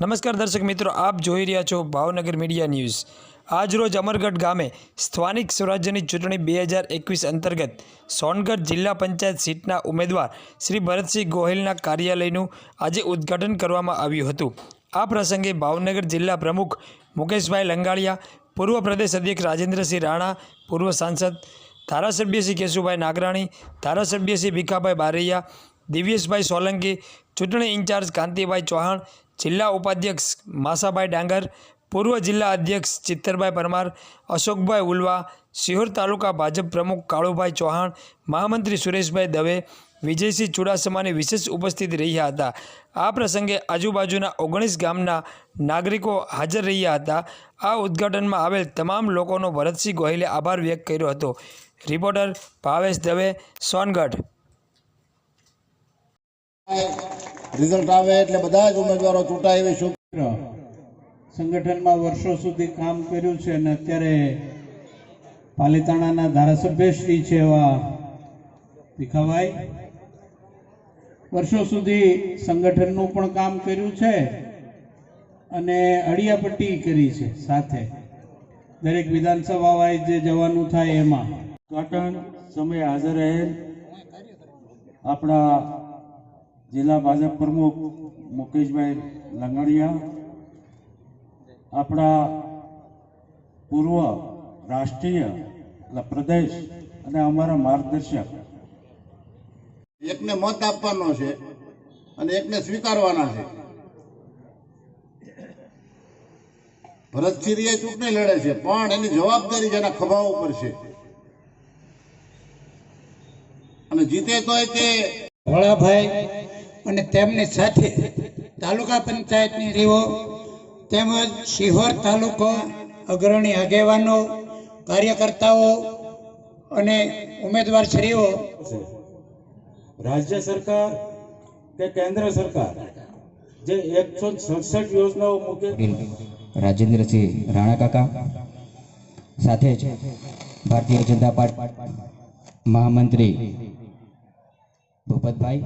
નમસ્કાર દર્શક મિત્રો, આપ જોઈ રહ્યા છો ભાવનગર મીડિયા ન્યૂઝ. આજરોજ અમરગઢ ગામે સ્થાનિક સ્વરાજ્યની ચૂંટણી બે હજાર એકવીસ અંતર્ગત સોનગઢ જિલ્લા પંચાયત સીટના ઉમેદવાર શ્રી ભરતસિંહ ગોહિલના કાર્યાલયનું આજે ઉદ્ઘાટન કરવામાં આવ્યું હતું. આ પ્રસંગે ભાવનગર જિલ્લા પ્રમુખ મુકેશભાઈ લંગાળિયા, પૂર્વ પ્રદેશ અધ્યક્ષ રાજેન્દ્રસિંહ રાણા, પૂર્વ સાંસદ ધારાસભ્ય શ્રી કેશુભાઈ નાગરાણી, ધારાસભ્ય શ્રી ભીખાભાઈ બારૈયા, દિવ્યેશભાઈ સોલંકી, ચૂંટણી ઇન્ચાર્જ કાંતિભાઈ ચૌહાણ જિલ્લા ઉપાધ્યક્ષ માસાભાઈ ડાંગર, પૂર્વ જિલ્લા અધ્યક્ષ ચિત્તરભાઈ પરમાર, અશોકભાઈ ઉલવા, શિહોર તાલુકા ભાજપ પ્રમુખ કાળુભાઈ ચૌહાણ, મહામંત્રી સુરેશભાઈ દવે, વિજયસિંહ ચુડાસમાની વિશેષ ઉપસ્થિત રહ્યા હતા. આ પ્રસંગે આજુબાજુના ઓગણીસ ગામના નાગરિકો હાજર રહ્યા હતા. આ ઉદ્ઘાટનમાં આવેલ તમામ લોકોનો ભરતસિંહ ગોહિલે આભાર વ્યક્ત કર્યો હતો. રિપોર્ટર ભાવેશ દવે, સોનગઢ. રિઝલ્ટ આવે એટલે બધા જ ઉમેદવારો ચૂંટાય એવી શુભ સંગઠનમાં વર્ષો સુધી કામ કર્યું છે અને અત્યારે પાલીતાણાના ધારાસભ્યશ્રી છે એવા ભીખાભાઈ. વર્ષો સુધી સંગઠનનું પણ કામ કર્યું છે અને અડિયાપટ્ટી કરી છે સાથે. દરેક વિધાનસભા વાઇઝ જે જવાનું થાય એમાં. ઉદ્ઘાટન સમયે હાજર રહેલ આપણા જિલ્લા ભાજપ પ્રમુખ મુકેશભાઈ લંગડિયા આપણા પૂર્વ રાષ્ટ્રીય એટલે પ્રદેશ અને અમારા માર્ગદર્શક. એકને મત આપવાનો છે અને એકને સ્વીકારવાના છે. ભરત એ ચૂંટણી લડે છે પણ એની જવાબદારી જેના ખભા ઉપર છે. અને જીતે તોય તે ભોળાભાઈ અને તેમની સાથે તાલુકા પંચાયતની રીઓ તેમજ શિહોર તાલુકો અગ્રણી આગેવાનો કાર્યકર્તાઓ અને ઉમેદવાર શ્રીઓ. રાજ્ય સરકાર કે કેન્દ્ર સરકાર? જે એકસો સડસઠ યોજનાઓ મૂકે. રાજેન્દ્રસિંહ રાણા કાકા સાથે જ ભારતીય જનતા પાર્ટી મહામંત્રી ભૂપતભાઈ